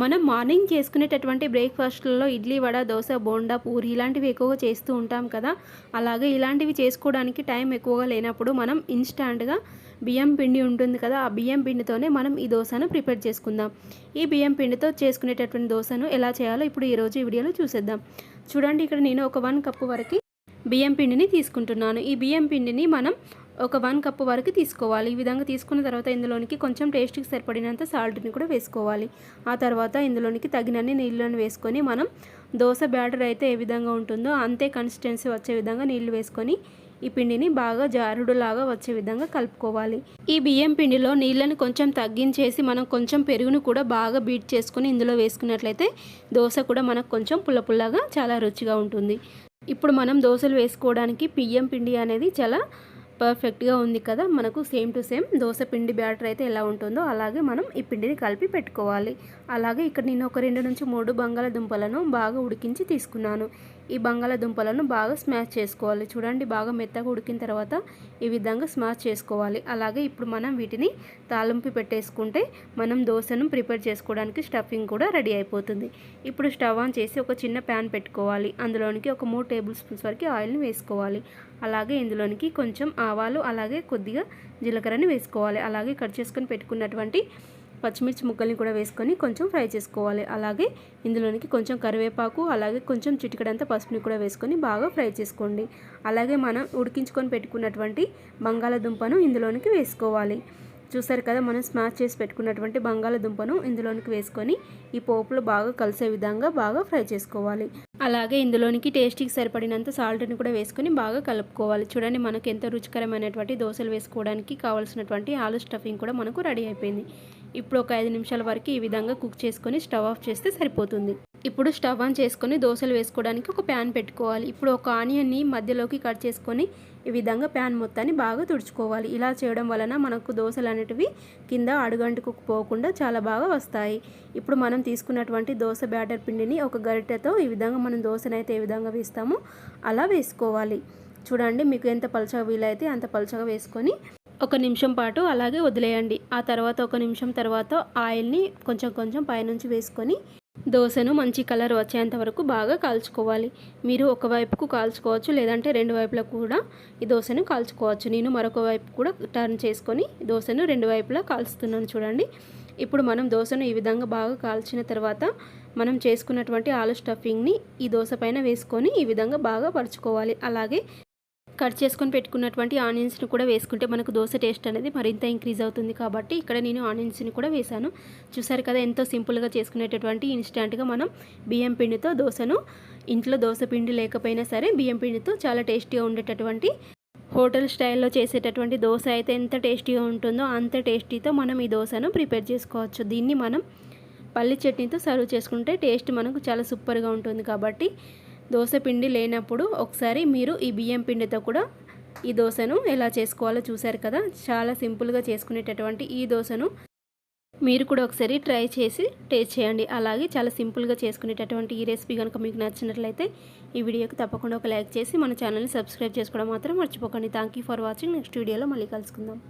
మనం మార్నింగ్ చేసుకునేటటువంటి బ్రేక్ఫాస్ట్లలో ఇడ్లీ వడ దోశ బోండా పూరి ఇలాంటివి ఎక్కువగా చేస్తూ ఉంటాం కదా. అలాగే ఇలాంటివి చేసుకోవడానికి టైం ఎక్కువగా లేనప్పుడు మనం ఇన్స్టాంట్గా బియ్యం పిండి ఉంటుంది కదా ఆ బియ్యం పిండితోనే మనం ఈ దోశను ప్రిపేర్ చేసుకుందాం. ఈ బియ్యం పిండితో చేసుకునేటటువంటి దోశను ఎలా చేయాలో ఇప్పుడు ఈరోజు ఈ వీడియోలో చూసేద్దాం. చూడండి ఇక్కడ నేను ఒక వన్ కప్పు వరకు బియ్యం పిండిని తీసుకుంటున్నాను. ఈ బియ్యం పిండిని మనం ఒక వన్ కప్ వరకు తీసుకోవాలి. ఈ విధంగా తీసుకున్న తర్వాత ఇందులోనికి కొంచెం టేస్ట్కి సరిపడినంత సాల్ట్ని కూడా వేసుకోవాలి. ఆ తర్వాత ఇందులోనికి తగినన్ని నీళ్ళను వేసుకొని మనం దోశ బ్యాటర్ అయితే ఏ విధంగా ఉంటుందో అంతే కన్సిస్టెన్సీ వచ్చే విధంగా నీళ్ళు వేసుకొని ఈ పిండిని బాగా జారుడులాగా వచ్చే విధంగా కలుపుకోవాలి. ఈ బియ్యం పిండిలో నీళ్ళని కొంచెం తగ్గించేసి మనం కొంచెం పెరుగును కూడా బాగా బీట్ చేసుకొని ఇందులో వేసుకున్నట్లయితే దోశ కూడా మనకు కొంచెం పుల్ల పుల్లగా చాలా రుచిగా ఉంటుంది. ఇప్పుడు మనం దోశలు వేసుకోవడానికి బియ్యం పిండి అనేది చాలా పర్ఫెక్ట్గా ఉంది కదా మనకు సేమ్ టు సేమ్ దోశ పిండి బ్యాటర్ అయితే ఎలా ఉంటుందో అలాగే మనం ఈ పిండిని కలిపి పెట్టుకోవాలి. అలాగే ఇక్కడ నేను ఒక రెండు నుంచి మూడు బంగాళదుంపలను బాగా ఉడికించి తీసుకున్నాను. ఈ బంగాళదుంపలను బాగా స్మాష్ చేసుకోవాలి. చూడండి బాగా మెత్తగా ఉడికిన తర్వాత ఈ విధంగా స్మాష్ చేసుకోవాలి. అలాగే ఇప్పుడు మనం వీటిని తాలింపు పెట్టేసుకుంటే మనం దోశను ప్రిపేర్ చేసుకోవడానికి స్టఫింగ్ కూడా రెడీ అయిపోతుంది. ఇప్పుడు స్టవ్ ఆన్ చేసి ఒక చిన్న ప్యాన్ పెట్టుకోవాలి. అందులోనికి ఒక మూడు టేబుల్ స్పూన్స్ వరకు ఆయిల్ని వేసుకోవాలి. అలాగే ఇందులోనికి కొంచెం ఆవాలు అలాగే కొద్దిగా జీలకర్రని వేసుకోవాలి. అలాగే కట్ చేసుకొని పెట్టుకున్నటువంటి పచ్చిమిర్చి ముక్కల్ని కూడా వేసుకొని కొంచెం ఫ్రై చేసుకోవాలి. అలాగే ఇందులోనికి కొంచెం కరివేపాకు అలాగే కొంచెం చిటికడంత పసుపుని కూడా వేసుకొని బాగా ఫ్రై చేసుకోండి. అలాగే మనం ఉడికించుకొని పెట్టుకున్నటువంటి బంగాళాదుంపను ఇందులోనికి వేసుకోవాలి. చూసారు కదా మనం స్మాష్ చేసి పెట్టుకున్నటువంటి బంగాళదుంపను ఇందులోనికి వేసుకొని ఈ పోపులో బాగా కలిసే విధంగా బాగా ఫ్రై చేసుకోవాలి. అలాగే ఇందులోనికి టేస్టీకి సరిపడినంత సాల్ట్ని కూడా వేసుకొని బాగా కలుపుకోవాలి. చూడండి మనకు ఎంతో రుచికరమైనటువంటి దోశలు వేసుకోవడానికి కావాల్సినటువంటి ఆలు స్టఫింగ్ కూడా మనకు రెడీ అయిపోయింది. ఇప్పుడు ఒక ఐదు నిమిషాల వరకు ఈ విధంగా కుక్ చేసుకొని స్టవ్ ఆఫ్ చేస్తే సరిపోతుంది. ఇప్పుడు స్టవ్ ఆన్ చేసుకొని దోశలు వేసుకోవడానికి ఒక ప్యాన్ పెట్టుకోవాలి. ఇప్పుడు ఒక ఆనియన్ని మధ్యలోకి కట్ చేసుకొని ఈ విధంగా ప్యాన్ మొత్తాన్ని బాగా తుడుచుకోవాలి. ఇలా చేయడం వలన మనకు దోశలు అనేటివి కింద అడుగంటుకు పోకుండా చాలా బాగా వస్తాయి. ఇప్పుడు మనం తీసుకున్నటువంటి దోశ బ్యాటర్ పిండిని ఒక గరిటెతో ఈ విధంగా మనం దోశనైతే ఏ విధంగా వేస్తామో అలా వేసుకోవాలి. చూడండి మీకు ఎంత పలుచగా వీలైతే అంత పలుచగా వేసుకొని ఒక నిమిషం పాటు అలాగే వదిలేయండి. ఆ తర్వాత ఒక నిమిషం తర్వాత ఆయిల్ని కొంచెం కొంచెం పైనుంచి వేసుకొని దోశను మంచి కలర్ వచ్చేంత వరకు బాగా కాల్చుకోవాలి. మీరు ఒక వైపుకు కాల్చుకోవచ్చు లేదంటే రెండు వైపులా కూడా ఈ దోశను కాల్చుకోవచ్చు. నేను మరొక వైపు కూడా టర్న్ చేసుకొని దోశను రెండు వైపులా కాల్చుతున్నాను చూడండి. ఇప్పుడు మనం దోశను ఈ విధంగా బాగా కాల్చిన తర్వాత మనం చేసుకున్నటువంటి ఆలు స్టఫింగ్ని ఈ దోశ పైన వేసుకొని ఈ విధంగా బాగా పరుచుకోవాలి. అలాగే కట్ చేసుకొని పెట్టుకున్నటువంటి ఆనియన్స్ని కూడా వేసుకుంటే మనకు దోశ టేస్ట్ అనేది మరింత ఇంక్రీజ్ అవుతుంది కాబట్టి ఇక్కడ నేను ఆనియన్స్ని కూడా వేశాను. చూసారు కదా ఎంతో సింపుల్గా చేసుకునేటటువంటి ఇన్స్టాంట్గా మనం బియ్యం పిండితో దోశను ఇంట్లో దోశ పిండి లేకపోయినా సరే బియ్యం పిండితో చాలా టేస్టీగా ఉండేటటువంటి హోటల్ స్టైల్లో చేసేటటువంటి దోశ అయితే ఎంత టేస్టీగా ఉంటుందో అంత టేస్టీతో మనం ఈ దోశను ప్రిపేర్ చేసుకోవచ్చు. దీన్ని మనం పల్లి చట్నీతో సర్వ్ చేసుకుంటే టేస్ట్ మనకు చాలా సూపర్గా ఉంటుంది కాబట్టి దోశ పిండి లేనప్పుడు ఒకసారి మీరు ఈ బియ్యం పిండితో కూడా ఈ దోశను ఎలా చేసుకోవాలో చూశారు కదా? చాలా సింపుల్గా చేసుకునేటటువంటి ఈ దోశను మీరు కూడా ఒకసారి ట్రై చేసి టేస్ట్ చేయండి. అలాగే చాలా సింపుల్గా చేసుకునేటటువంటి ఈ రెసిపీ కనుక మీకు నచ్చినట్లయితే ఈ వీడియోకి తప్పకుండా ఒక లైక్ చేసి మన ఛానల్ని సబ్స్క్రైబ్ చేసుకోవడం మాత్రం మర్చిపోకండి. థ్యాంక్ ఫర్ వాచింగ్ నెక్స్ట్ వీడియోలో మళ్ళీ కలుసుకుందాం.